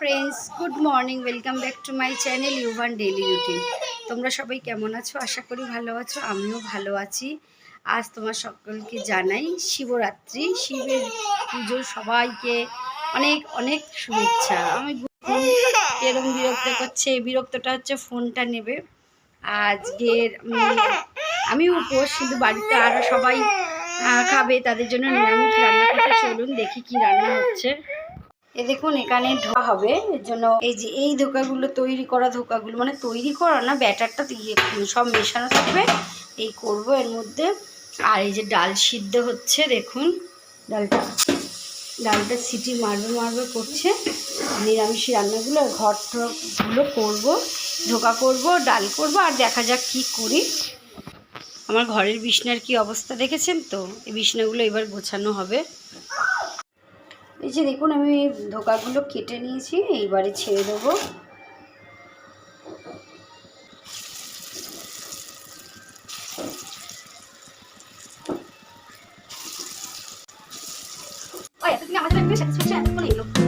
Friends good morning welcome back to my channel Yuvan daily routine তোমরা সবাই কেমন আছো? আশা করি ভালো আছো, আমিও ভালো আছি। আজ তোমার সকলকে জানাই শিবরাত্রি, শিবের পুজোর সবাইকে অনেক অনেক শুভেচ্ছা। আমি এরকম বিরক্ত করছে? বিরক্তটা হচ্ছে ফোনটা নেবে। আজকের আমি উপোস, কিন্তু বাড়িতে আরও সবাই খাবে, তাদের জন্য নিরামিষ রান্না করতে চলুন দেখি কি রান্না হচ্ছে। এ দেখুন, এখানে ধোয়া হবে। এর জন্য এই যে, এই ধোকাগুলো তৈরি করা ধোকাগুলো মানে তৈরি করা না, ব্যাটারটা ইয়ে সব মেশানো থাকবে। এই করব এর মধ্যে। আর এই যে ডাল সিদ্ধ হচ্ছে, দেখুন। ডালটা ডালটা সিটি মারবে মারবে করছে। নিরামিষ রান্নাগুলো ঘর টরগুলো করব ধোকা করব, ডাল করব, আর দেখা যাক কি করি। আমার ঘরের বিছনার কি অবস্থা দেখেছেন তো? এই বিছনাগুলো এবার গোছানো হবে। এই যে দেখুন আমি ধোকাগুলো কেটে নিয়েছি এইবারে ছেড়ে দেবো। কটা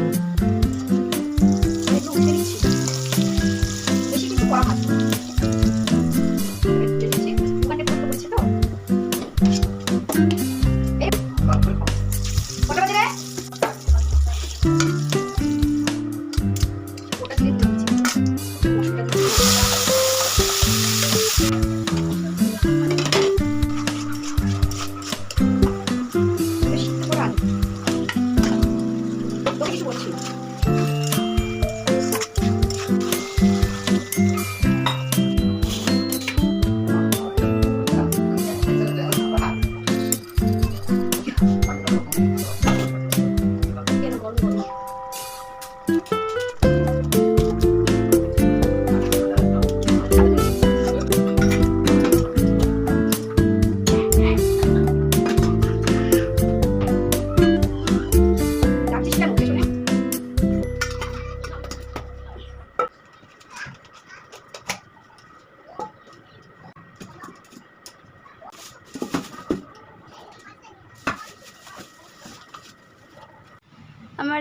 好多钱？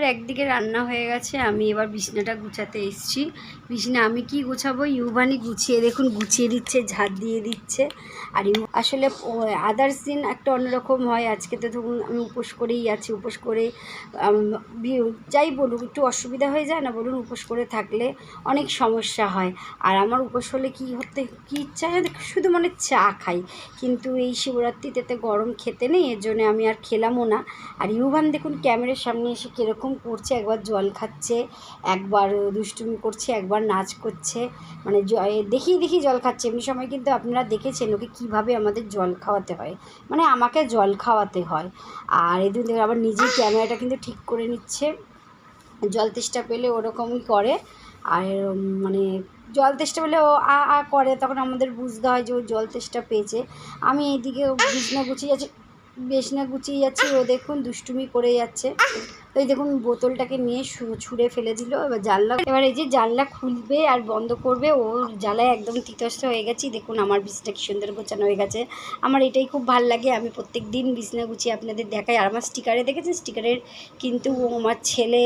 একদিকে রান্না হয়ে গেছে আমি এবার বিছনাটা গুছাতে এসেছি। বিছনা আমি কি গুছাবো? ইউবানি গুছিয়ে, দেখুন, গুছিয়ে দিচ্ছে, ঝাড় দিয়ে দিচ্ছে। আর ইউ আসলে আদার্স দিন একটা অন্যরকম হয়। আজকে তো ধরুন, আমি উপোস করেই আছি, উপোস করে যাই বলুন একটু অসুবিধা হয়ে যায় না? বলুন, উপোস করে থাকলে অনেক সমস্যা হয়। আর আমার উপোস হলে কী হতে, কী ইচ্ছা হয়? শুধু মানে চা খাই। কিন্তু এই শিবরাত্রিতে তো গরম খেতে নেই, এর জন্য আমি আর খেলামও না। আর ইউভান দেখুন, ক্যামেরার সামনে এসে কীরকম করছে? একবার জল খাচ্ছে, একবার দুষ্টুমি করছে, একবার নাচ করছে মানে দেখেই দেখি জল খাচ্ছে। এমনি সময় কিন্তু আপনারা দেখেছেন ওকে কীভাবে আমাদের জল খাওয়াতে হয়। মানে আমাকে জল খাওয়াতে হয়। আর এদিন দেখুন আবার নিজেই ক্যামেরাটা কিন্তু ঠিক করে নিচ্ছে। জল তেষ্টা পেলে ওরকমই করে। আর মানে জল তেষ্টা পেলে ও আ আ করে। তখন আমাদের বুঝতে হয় যে ও জল তেষ্টা পেয়েছে। আমি এইদিকে বিছনা গুছিয়ে যাচ্ছি, বিছনা গুছিয়ে যাচ্ছি। ও দেখুন দুষ্টুমি করে যাচ্ছে। তো এই দেখুন, বোতলটাকে নিয়ে ছুঁড়ে ফেলে দিল। এবার জানলা, এবার এই যে জানলা খুলবে আর বন্ধ করবে ও জ্বালায় একদম তিতস্থ হয়ে গেছি। দেখুন, আমার বিছনা কি সুন্দর গোছানো হয়ে গেছে। আমার এটাই খুব ভালো লাগে, আমি প্রত্যেক দিন বিছনা গুছিয়ে আপনাদের দেখাই। আর আমার স্টিকারে, দেখেছেন? স্টিকারের কিন্তু ও আমার ছেলে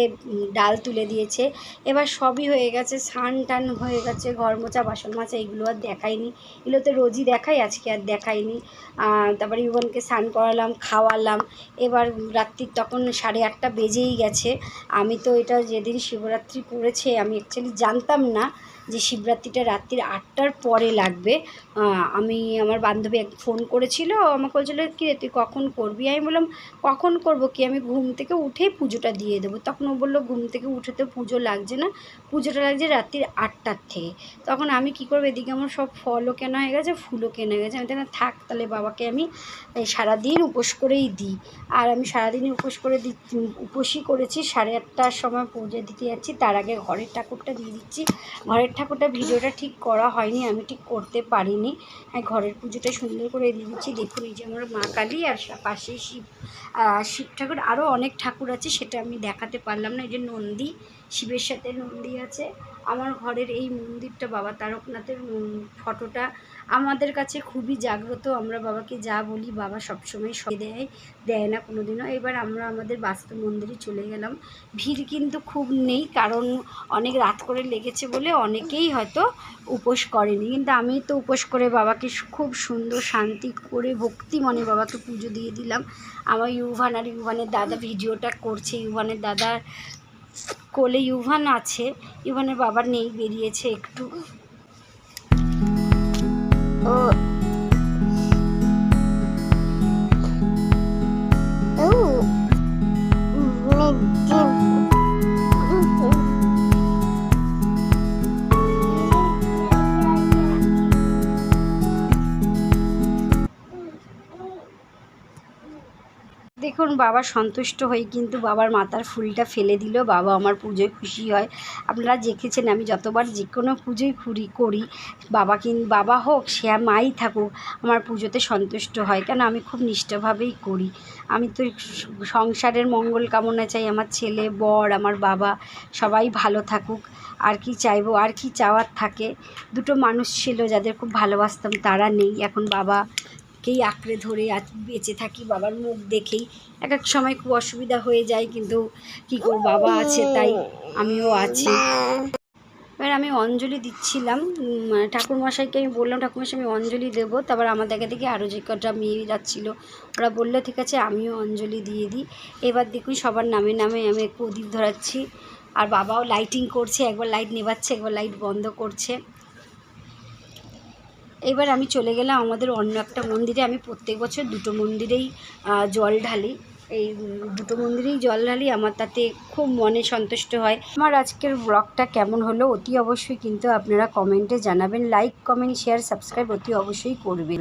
ডাল তুলে দিয়েছে। এবার সবই হয়ে গেছে, স্নান টান হয়ে গেছে ঘর মোছা বাসন মাজা এইগুলো আর দেখাইনি। এগুলো তো রোজই দেখাই, আজকে আর দেখাইনি। তারপরে ইউবনকে স্নান করালাম, খাওয়ালাম। এবার রাত্রির তখন সাড়ে আটটা বেজেই গেছে। আমি তো এটা যেদিন শিবরাত্রি পড়েছে আমি অ্যাকচুয়ালি জানতাম না যে শিবরাত্রিটা রাত্রির আটটার পরে লাগবে। আমি আমার বান্ধবী এক ফোন করেছিল, আমাকে বলছিল কি রে তুই কখন করবি? আমি বললাম, কখন করব কি? আমি ঘুম থেকে উঠেই পুজোটা দিয়ে দেবো। তখন ও বলল, ঘুম থেকে উঠে তো পুজো লাগছে না, পুজোটা লাগছে রাত্রির আটটার থেকে। তখন আমি কি করব, এদিকে আমার সব ফলও কেনা হয়ে গেছে, ফুলও কেনা হয়ে গেছে। আমি তাহলে থাক, তাহলে বাবাকে আমি সারাদিন উপোস করেই দিই। আর আমি সারাদিনই উপোস করে দি, উপোসই করেছি, সাড়ে আটটার সময় পুজো দিতে যাচ্ছি, তার আগে ঘরের ঠাকুরটা দিয়ে দিচ্ছি। ঘরের ঠাকুরটা ভিডিওটা ঠিক করা হয়নি, আমি ঠিক করতে পারিনি। হ্যাঁ ঘরের পুজোটা সুন্দর করে দিয়েছি। দেখুন, এই যে আমার মা কালী আর পাশে শিব শিব ঠাকুর। আরও অনেক ঠাকুর আছে, সেটা আমি দেখাতে পারলাম না। এই যে নন্দী, শিবের সাথে নন্দী আছে। আমার ঘরের এই মন্দিরটা, বাবা তারকনাথের ফটোটা আমাদের কাছে খুবই জাগ্রত, আমরা বাবাকে যা বলি বাবা সবসময় সয়ে দেয় দেয় না কোনো দিনও এবার আমরা আমাদের বাস্তু মন্দিরে চলে গেলাম। ভিড় কিন্তু খুব নেই, কারণ অনেক রাত করে লেগেছে বলে অনেকেই হয়তো উপোস করেনি। কিন্তু আমি তো উপোস করে বাবাকে খুব সুন্দর শান্তি করে, ভক্তি মনে বাবাকে পুজো দিয়ে দিলাম। আমার ইউভান আর ইউভানের দাদা ভিডিওটা করছে। ইউভানের দাদার কোলে ইউভান আছে। ইউভানের বাবা নেই, বেরিয়েছে একটু। Uh. দেখুন, বাবা সন্তুষ্ট হয়ে কিন্তু বাবার মাথার ফুলটা ফেলে দিল। বাবা আমার পুজোয় খুশি হয়। আপনারা দেখেছেন, আমি যতবার যে কোনো পুজোই খুরি করি, বাবা কিন, বাবা হোক, সে মাই থাকুক, আমার পুজোতে সন্তুষ্ট হয়। কেন? আমি খুব নিষ্ঠাভাবেই করি। আমি তো সংসারের মঙ্গল কামনা চাই। আমার ছেলে, বর, আমার বাবা, সবাই ভালো থাকুক। আর কি চাইব? আর কি চাওয়ার থাকে? দুটো মানুষ ছিল যাদের খুব ভালোবাসতাম, তারা নেই। এখন বাবাকেই আঁকড়ে ধরে আজ বেঁচে থাকি বাবার মুখ দেখেই এক এক সময় খুব অসুবিধা হয়ে যায় কিন্তু কী করব বাবা আছে তাই আমিও আছি। এবার আমি অঞ্জলি দিচ্ছিলাম উম, ঠাকুরমশাইকে আমি বললাম ঠাকুরমশাই আমি অঞ্জলি দেবো। তারপর আমার দেখা দেখি আরও যে কটা মেয়ে যাচ্ছিল ওরা বলল ঠিক আছে আমিও অঞ্জলি দিয়ে দিই। এবার দেখুন সবার নামে নামে আমি প্রদীপ ধরাচ্ছি আর বাবাও লাইটিং করছে একবার লাইট নেভাচ্ছে একবার লাইট বন্ধ করছে। এবার আমি চলে গেলাম আমাদের অন্য একটা মন্দিরে। আমি প্রত্যেক বছর দুটো মন্দিরেই জল ঢালি। এই দুটো মন্দিরেই জল ঢালি। আমার তাতে খুব মনে সন্তুষ্ট হয়। আমার আজকের ব্লগটা কেমন হলো অতি অবশ্যই কিন্তু আপনারা কমেন্টে জানাবেন। লাইক কমেন্ট শেয়ার সাবস্ক্রাইব অতি অবশ্যই করবেন।